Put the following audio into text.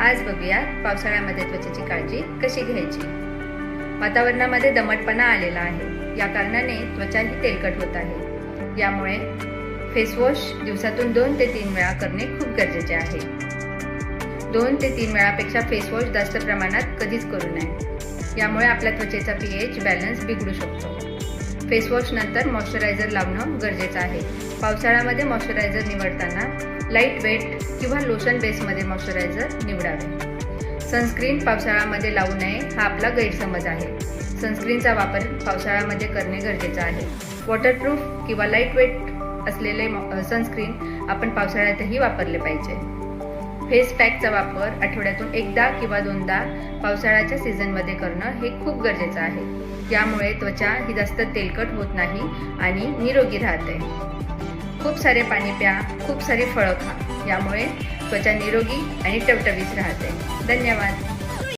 आज बघूया पावसाळ्यामध्ये त्वचेची काळजी कशी घ्यायची. वातावरणामध्ये दमटपणा आलेला आहे. या कारणाने त्वचा ही तेलकट होत आहे. यामुळे फेसवॉश दिवसातून दोन ते तीन वेळा करणे खूप गरजेचे आहे. दोन ते तीन वेळापेक्षा फेसवॉश जास्त प्रमाणात कधीच करू नये. यामुळे आपल्या त्वचेचा पी एच बॅलन्स बिघडू शकतो. फेसवॉश नंतर मॉइश्चरायझर लावणं गरजेचं आहे. पावसाळ्यामध्ये मॉइश्चरायझर निवडताना लाइट वेट किंवा लोशन बेसमध्ये मॉइश्चरायझर निवडावे. सनस्क्रीन पावसाळ्यामध्ये लावू नये हा आपला गैरसमज आहे. सनस्क्रीनचा वापर पावसाळ्यामध्ये करणे गरजेचं आहे. वॉटरप्रूफ किंवा लाइट वेट असलेले सनस्क्रीन आपण पावसाळ्यातही वापरले पाहिजे. फेस पॅकचा वापर आठवड्यातून एकदा किंवा दोनदा पावसाळ्याच्या सीझनमध्ये करणं हे खूप गरजेचं आहे. यामुळे त्वचा ही जास्त तेलकट होत नाही आणि निरोगी राहते. खूप सारे पाणी प्या खूप सारे फळं खा. यामुळे त्वचा निरोगी आणि टवटवीत राहते. धन्यवाद.